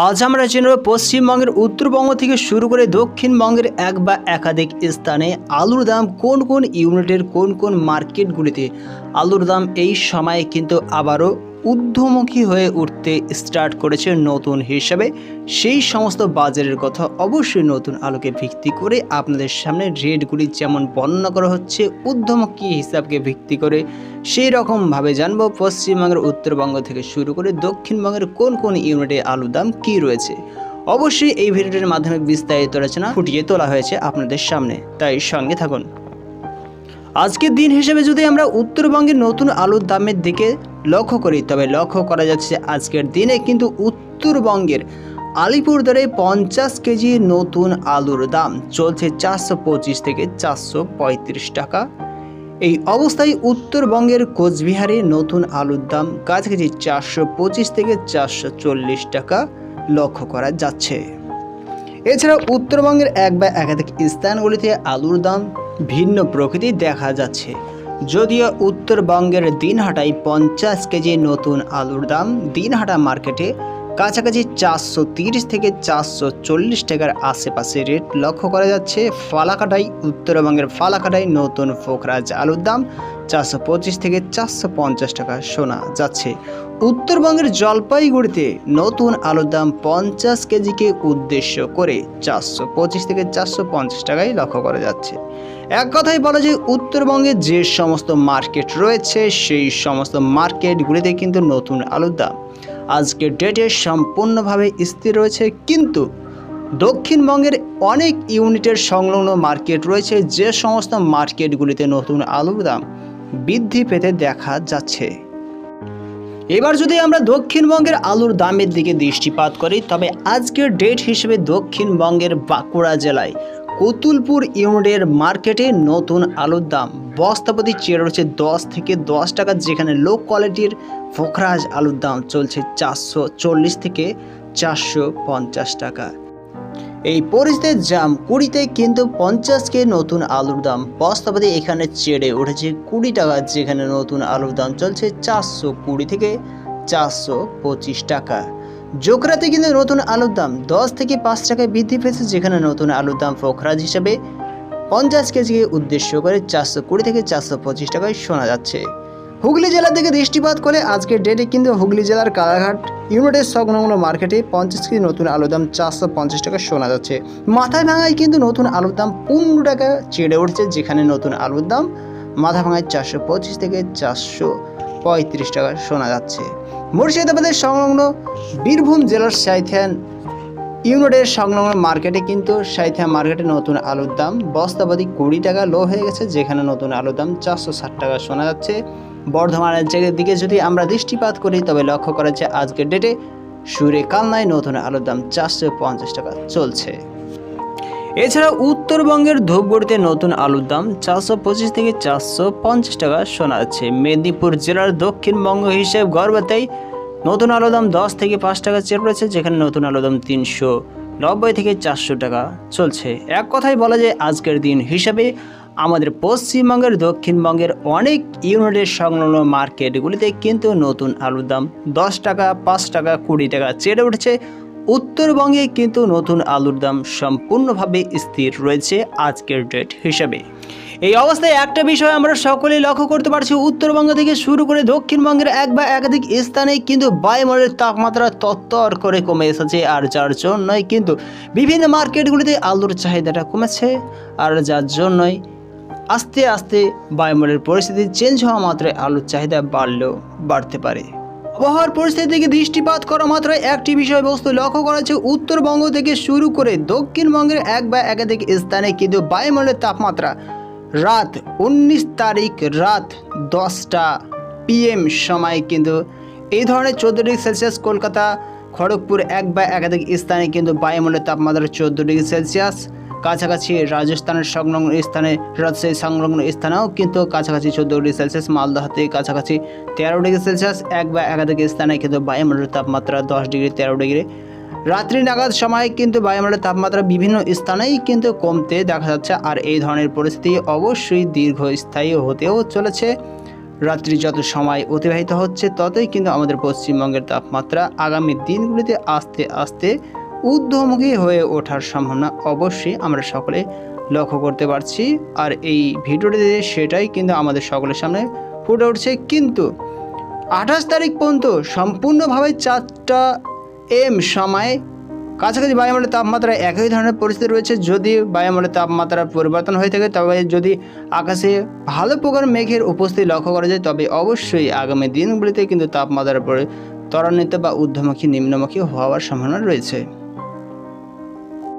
আজ আমরা জেনে পশ্চিমবঙ্গের উত্তরবঙ্গ থেকে শুরু করে দক্ষিণবঙ্গের এক বা একাধিক স্থানে আলুর দাম কোন কোন ইউনিটের কোন কোন মার্কেটগুলিতে আলুর দাম এই সময়ে কিন্তু আবারও ঊর্ধ্বমুখী হয়ে উঠতে স্টার্ট করেছে নতুন হিসাবে। সেই সমস্ত বাজারের কথা অবশ্যই নতুন আলোকে ভিত্তি করে আপনাদের সামনে রেটগুলি যেমন বর্ণনা করা হচ্ছে, ঊর্ধ্বমুখী হিসাবকে ভিত্তি করে সেই রকমভাবে জানব পশ্চিমবঙ্গের উত্তরবঙ্গ থেকে শুরু করে দক্ষিণবঙ্গের কোন কোন ইউনিটে আলুর দাম কী রয়েছে। অবশ্যই এই ভিডিওটির মাধ্যমে বিস্তারিত রচনা ফুটিয়ে তোলা হয়েছে আপনাদের সামনে। তাই সঙ্গে থাকুন। আজকের দিন হিসেবে যদি আমরা উত্তরবঙ্গের নতুন আলুর দামের দিকে লক্ষ্য করি, তবে লক্ষ্য করা যাচ্ছে আজকের দিনে কিন্তু উত্তরবঙ্গের আলিপুরদুয়ারে পঞ্চাশ কেজি নতুন আলুর দাম চলছে চারশো পঁচিশ থেকে চারশো পঁয়ত্রিশ টাকা। এই অবস্থায় উত্তরবঙ্গের কোচবিহারে নতুন আলুর দাম কাছাকাছি চারশো পঁচিশ থেকে চারশো চল্লিশ টাকা লক্ষ্য করা যাচ্ছে। এছাড়া উত্তরবঙ্গের এক বা একাধিক স্থানগুলিতে আলুর দাম ভিন্ন প্রকৃতি দেখা যাচ্ছে। যদিও উত্তরবঙ্গের দিনহাটায় পঞ্চাশ কেজি নতুন আলুর দাম দিনহাটা মার্কেটে, কাছাকাছি চারশো তিরিশ থেকে চারশো চল্লিশ টাকার আশেপাশে রেট লক্ষ্য করা যাচ্ছে ফালাকাটাই উত্তরবঙ্গের ফালাকাটাই নতুন ফোকরাজ আলুর দাম চারশো পঁচিশ থেকে চারশো পঞ্চাশ টাকা শোনা যাচ্ছে। উত্তরবঙ্গের জলপাইগুড়িতে নতুন আলুর দাম পঞ্চাশ কেজিকে উদ্দেশ্য করে চারশো পঁচিশ থেকে চারশো পঞ্চাশ টাকায় লক্ষ্য করা যাচ্ছে। এক কথায় বলা যায়, উত্তরবঙ্গে যে সমস্ত মার্কেট রয়েছে, সেই সমস্ত মার্কেটগুলিতে কিন্তু নতুন আলুর দাম আজকের ডেটে সম্পূর্ণভাবে স্থির রয়েছে। কিন্তু দক্ষিণবঙ্গের অনেক ইউনিটের সংলগ্ন মার্কেট রয়েছে, যে সমস্ত মার্কেটগুলিতে নতুন আলুর দাম বৃদ্ধি পেতে দেখা যাচ্ছে। এবার যদি আমরা দক্ষিণবঙ্গের আলুর দামের দিকে দৃষ্টিপাত করি, তবে আজকের ডেট হিসেবে দক্ষিণবঙ্গের বাঁকুড়া জেলায় কুতুলপুর ইউনিটের মার্কেটে নতুন আলুর দাম। বস্তাপতি চেয়ে রয়েছে দশ থেকে দশ টাকা, যেখানে লো কোয়ালিটির ফোখরাজ আলুর দাম চলছে চারশো চল্লিশ থেকে চারশো পঞ্চাশ টাকা। এই পরিস্থিতির জাম কুড়িতে কিন্তু পঞ্চাশকে নতুন আলুর দাম। বস্তাপতি এখানে চেড়ে উঠেছে কুড়ি টাকা, যেখানে নতুন আলুর দাম চলছে চারশো কুড়ি থেকে চারশো পঁচিশ টাকা। জোকরাতে কিন্তু নতুন আলুর দাম দশ থেকে পাঁচ টাকায় বৃদ্ধি পেয়েছে, যেখানে নতুন আলুর দাম ফোকরাজ হিসেবে পঞ্চাশ কেজিকে উদ্দেশ্য করে চারশো কুড়ি থেকে চারশো পঁচিশ টাকায় শোনা যাচ্ছে। হুগলি জেলা থেকে দৃষ্টিপাত করে আজকের ডেটে কিন্তু হুগলি জেলার কালাঘাট ইউনিটের সংলগ্ন মার্কেটে পঞ্চাশ কেজি নতুন আলুর দাম চারশো পঞ্চাশ টাকা শোনা যাচ্ছে। মাথায় ভাঙায় কিন্তু নতুন আলুর দাম পনেরো টাকা চেড়ে উঠছে, যেখানে নতুন আলুর দাম মাথা ভাঙায় চারশো পঁচিশ থেকে চারশো পঁয়ত্রিশ টাকা শোনা যাচ্ছে। মুর্শিদাবাদের সংলগ্ন বীরভূম জেলার সাইথিয়ান ইউনিটের সংলগ্ন মার্কেটে কিন্তু সাইথিয়া মার্কেটে নতুন আলুর দাম বস্তাবাদী কুড়ি টাকা লো হয়ে গেছে, যেখানে নতুন আলুর দাম চারশো ষাট টাকা শোনা যাচ্ছে। বর্ধমানের দিকে যদি আমরা দৃষ্টিপাত করি, তবে লক্ষ্য করা যায় আজকের ডেটে সুরে কালনায় নতুন আলুর দাম চারশো পঞ্চাশ টাকা চলছে। এছাড়া উত্তরবঙ্গের ধূপগুড়িতে নতুন আলুর দাম চারশো পঁচিশ থেকে চারশো পঞ্চাশ টাকা শোনা যাচ্ছে মেদিনীপুর জেলার দক্ষিণবঙ্গ হিসেব গর্ভতেই নতুন আলুর দাম দশ থেকে পাঁচ টাকা চেয়ে পড়েছে, যেখানে নতুন আলুর দাম তিনশো নব্বই থেকে চারশো টাকা চলছে। এক কথায় বলা যায়, আজকের দিন হিসাবে আমাদের পশ্চিমবঙ্গের, দক্ষিণবঙ্গের অনেক ইউনিটের সংলগ্ন মার্কেটগুলিতে কিন্তু নতুন আলুর দাম দশ টাকা, পাঁচ টাকা, কুড়ি টাকা চেড়ে উঠেছে। উত্তরবঙ্গে কিন্তু নতুন আলুর দাম সম্পূর্ণভাবে স্থির রয়েছে আজকের ডেট হিসাবে। এই অবস্থায় একটা বিষয় আমরা সকলেই লক্ষ্য করতে পারছি, উত্তরবঙ্গ থেকে শুরু করে দক্ষিণবঙ্গের এক বা একাধিক স্থানে কিন্তু বায়ুমণ্ডলের তাপমাত্রা তত্তর করে কমে এসেছে আর যার জন্যই কিন্তু বিভিন্ন মার্কেটগুলিতে আলুর চাহিদাটা কমেছে। আর যার জন্যই আস্তে আস্তে বায়ুমণ্ডলের পরিস্থিতি চেঞ্জ হওয়া মাত্রই আলুর চাহিদা বাড়লেও বাড়তে পারে। আবহাওয়ার পরিস্থিতি থেকে দৃষ্টিপাত করা মাত্র একটি বিষয়বস্তু লক্ষ্য করা হচ্ছে উত্তরবঙ্গ থেকে শুরু করে দক্ষিণবঙ্গের এক বা একাধিক স্থানে কিন্তু বায়ুমণ্ডলের তাপমাত্রা রাত উনিশ তারিখ রাত দশটা পিএম সময় কিন্তু এই ধরনের চোদ্দ ডিগ্রি সেলসিয়াস কলকাতা খড়গপুর এক বা একাধিক স্থানে কিন্তু বায়ুমণ্ডলের তাপমাত্রা চোদ্দ ডিগ্রি সেলসিয়াস। কাছাকাছি রাজস্থানের সংলগ্ন স্থানে রাজশাহী সংলগ্ন স্থানেও কিন্তু কাছাকাছি চোদ্দ ডিগ্রি সেলসিয়াস মালদাহতে কাছাকাছি তেরো ডিগ্রি সেলসিয়াস, এক বা একাধিক স্থানে কিন্তু বায়ুমণ্ডলের তাপমাত্রা দশ ডিগ্রি, তেরো ডিগ্রি। রাত্রি নাগাদ সময় কিন্তু বায়ুমণ্ডলের তাপমাত্রা বিভিন্ন স্থানেই কিন্তু কমতে দেখা যাচ্ছে, আর এই ধরনের পরিস্থিতি অবশ্যই দীর্ঘস্থায়ী হতেও চলেছে। রাত্রি যত সময় অতিবাহিত হচ্ছে, ততই কিন্তু আমাদের পশ্চিমবঙ্গের তাপমাত্রা আগামী দিনগুলিতে আস্তে আস্তে ঊর্ধ্বমুখী হয়ে ওঠার সম্ভাবনা অবশ্যই আমরা সকলে লক্ষ্য করতে পারছি। আর এই ভিডিওটিতে সেটাই কিন্তু আমাদের সকলের সামনে ফুটে উঠছে। কিন্তু আঠাশ তারিখ পর্যন্ত সম্পূর্ণভাবে চারটা এম সময় কাছাকাছি বায়ুমণ্ডলের তাপমাত্রা একই ধরনের পরিস্থিতি রয়েছে। যদি বায়ুমণ্ডলের তাপমাত্রার পরিবর্তন হয়ে থাকে, তবে যদি আকাশে ভালো প্রকার মেঘের উপস্থিতি লক্ষ্য করা যায়, তবে অবশ্যই আগামী দিনগুলিতে কিন্তু তাপমাত্রার পরে ত্বরান্বিত বা ঊর্ধ্বমুখী, নিম্নমুখী হওয়ার সম্ভাবনা রয়েছে।